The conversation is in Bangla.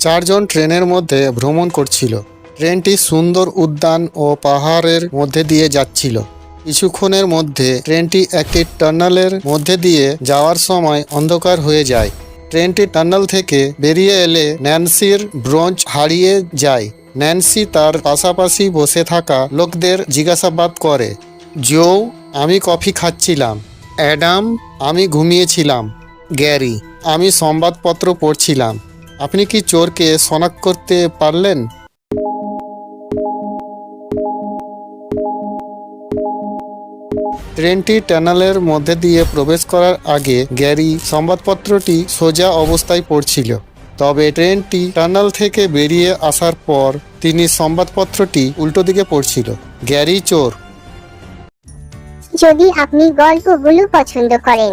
চারজন ট্রেনের মধ্যে ভ্রমণ করছিল। ট্রেনটি সুন্দর উদ্যান ও পাহাড়ের মধ্যে দিয়ে যাচ্ছিল। কিছুক্ষণের মধ্যে ট্রেনটি একটি টানেলের মধ্যে দিয়ে যাওয়ার সময় অন্ধকার হয়ে যায়। ট্রেনটি টানেল থেকে বেরিয়ে এলে ন্যান্সির ব্রোঞ্জ হারিয়ে যায়। ন্যান্সি তার পাশাপাশি বসে থাকা লোকদের জিজ্ঞাসাবাদ করে, জো, আমি কফি খাচ্ছিলাম। অ্যাডাম, আমি ঘুমিয়েছিলাম। গ্যারি, আমি সংবাদপত্র পড়ছিলাম। আপনি কি চোরকে শনাক্ত করতে পারলেন? ট্রেনটি টানেলের মধ্যে দিয়ে প্রবেশ করার আগে গ্যারি সংবাদপত্রটি সোজা অবস্থায় পড়ছিল। তবে ট্রেনটি টানেল থেকে বেরিয়ে আসার পর তিনি সংবাদপত্রটি উল্টো দিকে পড়ছিল। গ্যারি চোর। যদি আপনি গল্পগুলো পছন্দ করেন